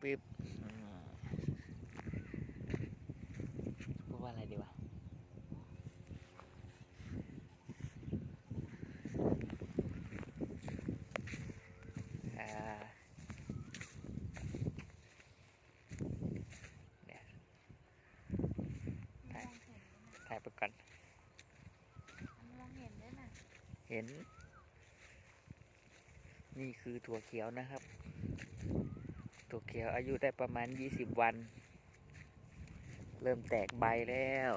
ปึ๊บอืมพูดว่าอะไรดีวะอ่าเนี่ยมันมองเห็นด้วยนะถ่ายไปก่อนมันมองเห็นด้วยนะเห็น นี่คือถั่วเขียวนะครับ ถั่วเขียวอายุได้ประมาณ 20 วัน เริ่มแตกใบแล้ว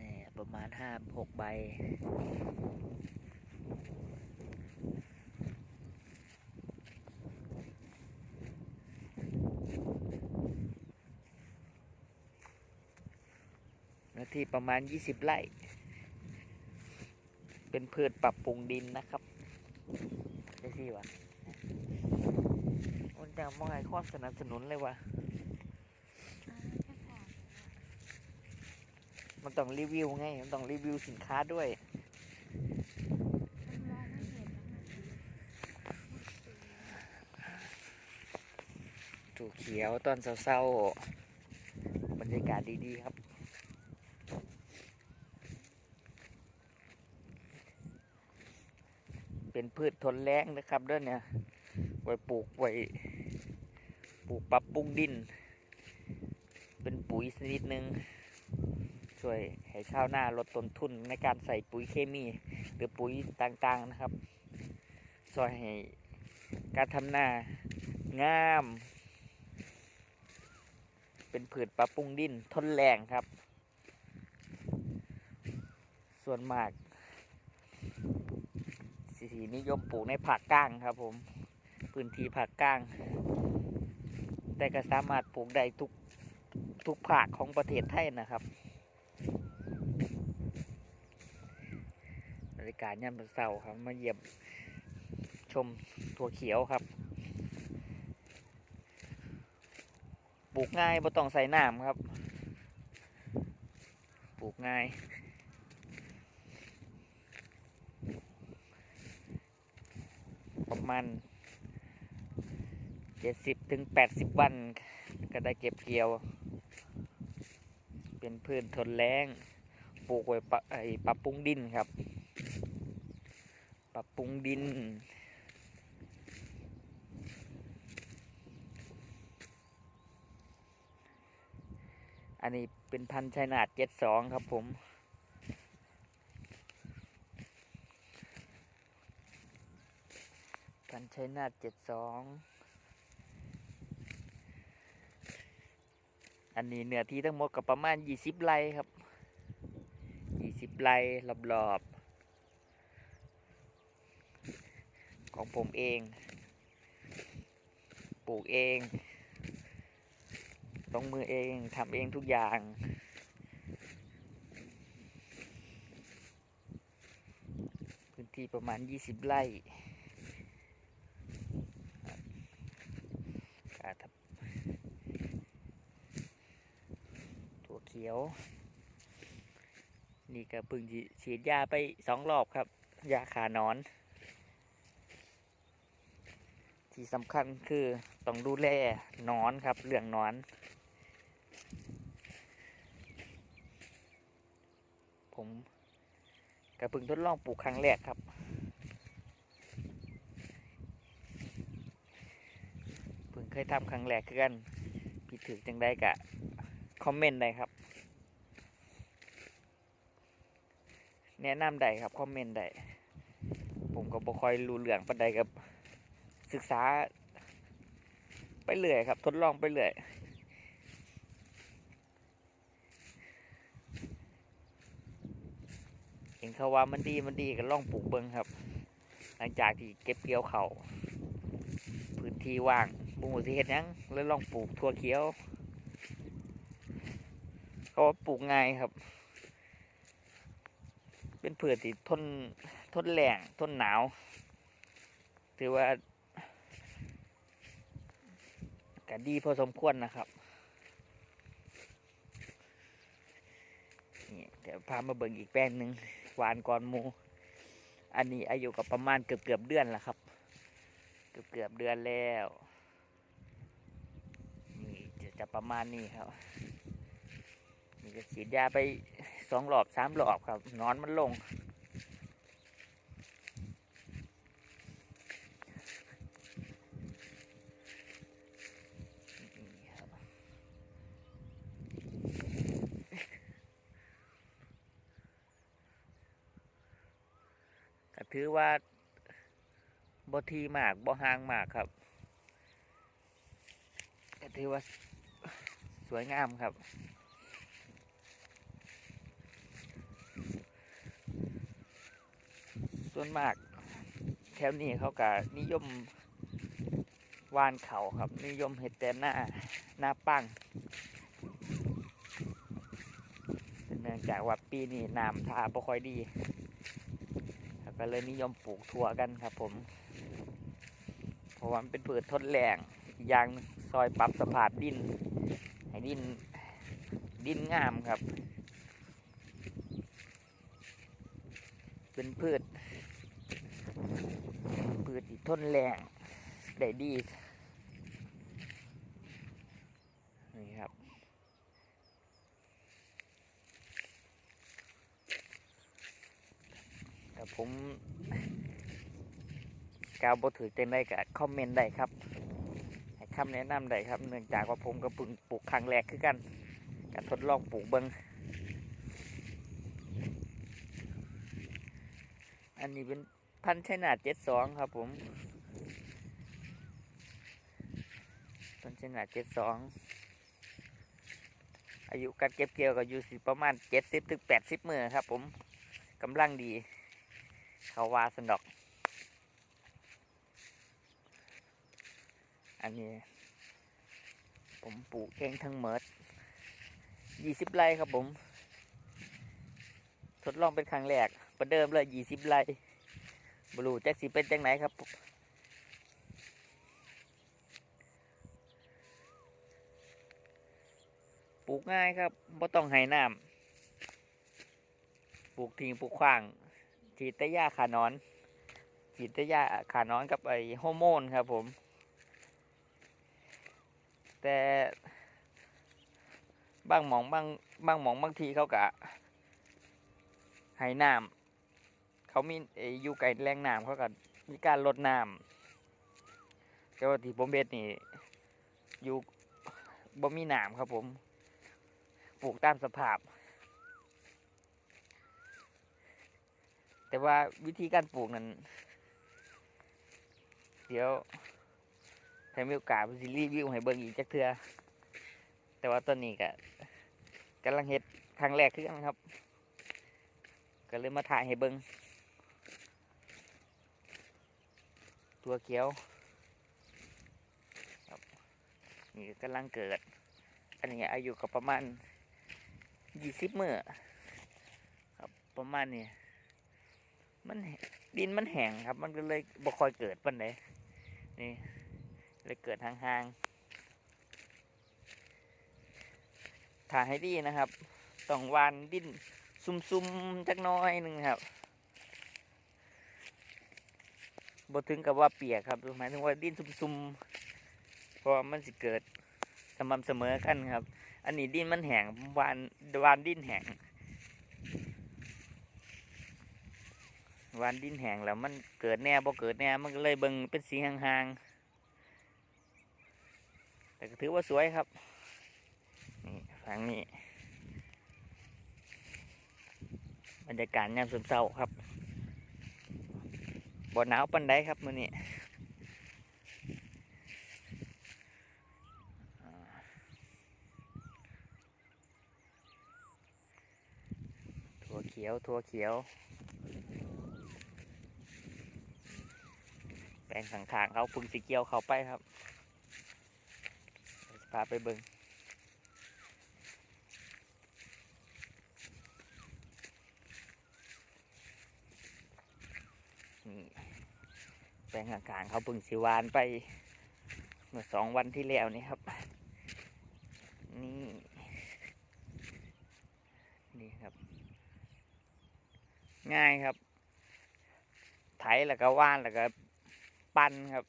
นี่ประมาณ 5-6 ใบ เนื้อที่ประมาณ 20 ไร่ เป็นพืชปรับปรุงดินนะครับได้สิวะ จะมองให้ความสนับสนุนเลยวะอ่าแค่ผ่านมันต้องรีวิวไง มันต้องรีวิวสินค้าด้วยมันมองไม่เห็นแล้วมันสีถูกเขียวตอนเศร้าๆ บรรยากาศดีๆครับเป็นพืชทนแรงนะครับด้วยเนี่ย ไว้ปลูกไว้ป ลูกปรับปรุงดิน เป็นปุ๋ยชนิดหนึ่งช่วยให้ชาวหน้าลดต้นทุนในการใส่ปุ๋ยเคมี หรือปุ๋ยต่างๆนะครับช่วยให้การทำหน้างาม เป็นผืชปรับปรุงดินทนแรงครับ ส่วนมากสีนิยมปลูกในผักก้างครับผม พื้นที่ผักก้าง แต่ก็สามารถปลูกได้ทุกทุกภาคของประเทศไทยนะครับบริการย่ามเสาร์ครับ มาเยี่ยมชมถั่วเขียวครับ ปลูกง่ายบ่ต้องใส่น้ำครับ ปลูกง่าย ประมาณ เจ็ดสิบถึงแปดสิบวันก็ได้เก็บเกี่ยว เป็นพืชทนแรงปลูกไว้ปะไอ้ปรับปรุงดินครับ ปรับปรุงดิน อันนี้เป็นพันธุ์ชัยนาทเจ็ดสองครับผมพันธุ์ชัยนาทเจ็ดสอง อันนี้เนื้อที่ทั้งหมดก็ประมาณยี่สิบไร่ครับยี่สิบไร่รอบๆของผมเอง ปลูกเองลงมือเองทำเองทุกอย่างพื้นที่ประมาณ 20 ไร่การทำถั่วเขียว นี่ก็พึ่งฉีดยาไปสองรอบครับ ยาขานอน ที่สำคัญคือต้องดูแลนอนครับเรื่องนอน ผมกระพึ่งทดลองปลูกครั้งแรกครับพิ่งเคยทำครั้งแรกคือกันผิดถือจังได้กะ คอมเมนต์ได้ครับ แนะนำได้ครับคอมเมนต์ได้ผมก็บ่ค่อยรู้เรื่องปานใดกับศึกษา ไปเรื่อยครับ ทดลองไปเรื่อยเห็นเขาว่ามันดีมันดีก็ลองปลูกเบิ้งครับ หลังจากที่เก็บเกี่ยวเขาพื้นที่ว่างบุ้งสิเห็ดยังเลยลองปลูกถั่วเขียวเขาว่าปลูกง่ายครับ เป็นพืชที่ทนทนแรงทนหนาว ถือว่าก็ดีพอสมควรนะครับนี่เดี๋ยวพามาเบิ่งอีกแปลงหนึ่งหวานก่อนมู อันนี้อายุกับประมาณเกือบเกือบเดือนแล้วครับ เกือบเกือบเดือนแล้วนี่จะประมาณนี้ครับนี่จะฉีดยาไป สองหลอบสามหลอบครับนอนมันลง ก็ถือว่าบ่ทีมากบ่ห่างมากครับก็ถือว่าสวยงามครับ ส่วนมากแถวนี้เขาก็นิยมวานเขาครับ นิยมเห็ดแต่หน้าหน้าปังเนื่องจากว่าปีนี้น้ำทาบ่ค่อยดีก็เลยนิยมปลูกถั่วกันครับ ผม เพราะว่ามันเป็นพืชทนแรงยางหนึ่งซอยปรับสภาพดิน ให้ดินดินงามครับ เป็นพืช พืชที่ทนแรงได้ดีนี่ครับแต่ผมกล่าวบถือเต็มได้ก็คอมเมนต์ได้ครับให้คำแนะนำได้ครับ เนื่องจากว่าผมก็เพิ่งปลูกครั้งแรกคือกันการทดลองปลูกเบิงอันนี้เป็น พันชัยนาทเจ็ดสองครับผมพันชัยนาทเจ็ดสองอายุการเก็บเกี่ยวก็อยู่สิประมาณเจ็ดสิบถึงแปดสิบมือครับ ผมกำลังดี เขาวาสนดอก อันนี้ ผมปลูกเองทั้งเมดยี่สิบไร่ครับผม ทดลองเป็นครั้งแรกประเดิมเลยยี่สิบไร่ บรูแจ็คสีเป็นจังไหนครับ ปลูกง่ายครับบ่ต้องให้น้ำปลูกทิ้งปลูกขว้างฉีดแต่หญ้าขานอนฉีดแต่หญ้าขานอนกับไอฮอร์โมนครับผม แต่บางหมองบางบางหมองบางทีเขากะให้น้ำ เขามีอยู่ไกลแรงน้ำเขาก็มีการลดน้ำแต่ว่าที่ผมเบ็ดนี่อยู่บ่มีน้ำครับผม ปลูกตามสภาพ แต่ว่าวิธีการปลูกนั้น เดี๋ยวถ้ามีโอกาสสิรีวิวให้เบิ่งอีกจักเทือแต่ว่าตอนนี้ก็กำลังเฮ็ดครั้งแรกคือกันครับ ก็เลยมาถ่ายให้เบิ่ง ตัวเขียวครับนี่กำลังเกิด อันนี้อายุก็ประมาณยี่สิบเมื่อครับประมาณนี้มันดินมันแห้งครับ มันก็เลยบ่คอยเกิดปันใดนี่เลยเกิดห่างๆถ่ายให้ดีนะครับ ต้องวานดินซุ่มๆจักน้อยหนึ่งครับ บถึงกับว่าเปียกครับหมายถึงว่าดินซุ่มๆเพราะมันสิเกิดสม่ำเสมอกันครับ อันนี้ดินมันแห้งวานวานดินแห้งวันดินแห้งแล้วมันเกิดแน่บ่เกิดแน่มันก็เลยเบิ่งเป็นสีห่างๆแต่ก็ถือว่าสวยครับนี่ฝั่งนี้บรรยากาศยามสมเศร้าครับ บ่หนาวปันใดครับมื้อนี้ถั่วเขียวถั่วเขียว แปลงข้างๆเขาพึ่งสีเกียวเขาไปครับพาไปเบิงนี่ แปลงข้างเขาพึ่งสีวานไปเมื่อสองวันที่แล้วนี่ครับ นี่นี่ครับ ง่ายครับ ไถแล้วก็ว่านแล้วก็ปั้นครับ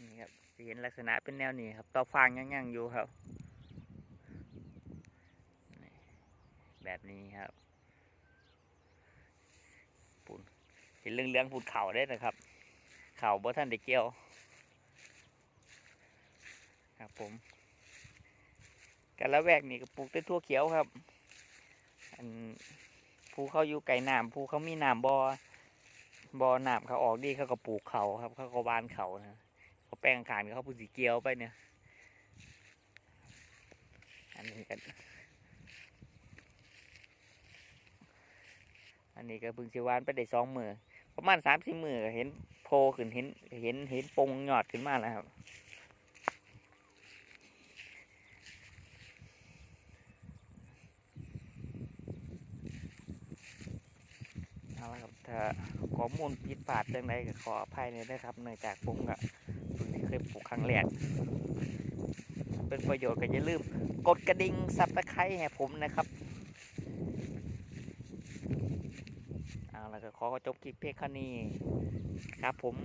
นี่ครับเห็นลักษณะเป็นแนวนี้ครับต่อฟางยังยังๆอยู่ครับ แบบนี้ครับปุ่นเห็นเรื่องเรื่องๆพูดเข่าได้นะครับ เข่าบ่ท่านได้เกี่ยวครับผมกันละแวกนี่ก็ปลูกแต่ทั่วเขียวครับ อันภูเขาอยู่ไก่น้ำภูเขามีน้ำบอบอน้ำเขาออกดีเขาก็ปลูกเขาครับ เขาก็บานเขานะเขาแปลงขานเขาพูสีเกียวไปเนี่ย อันนี้กัน อันนี้ก็พึ่งสิวานไปได้สองมือ ประมาณสามสี่มือเห็นโพขึ้นเห็นเห็นเห็นปงยอดขึ้นมาแล้วครับเอาละครับถ้าข้อมูลผิดพลาดเรื่องใดก็ขออภัยเลยนะครับเนื่องจากผมก็เพิ่เคยปลูกครั้งแรกเป็นประโยชน์ก็อย่าลืม กดกระดิ่งซับตะไคร้ให้ผมนะครับ เอาละก็ ขอจบคลิปเพียงแค่นี้ครับผม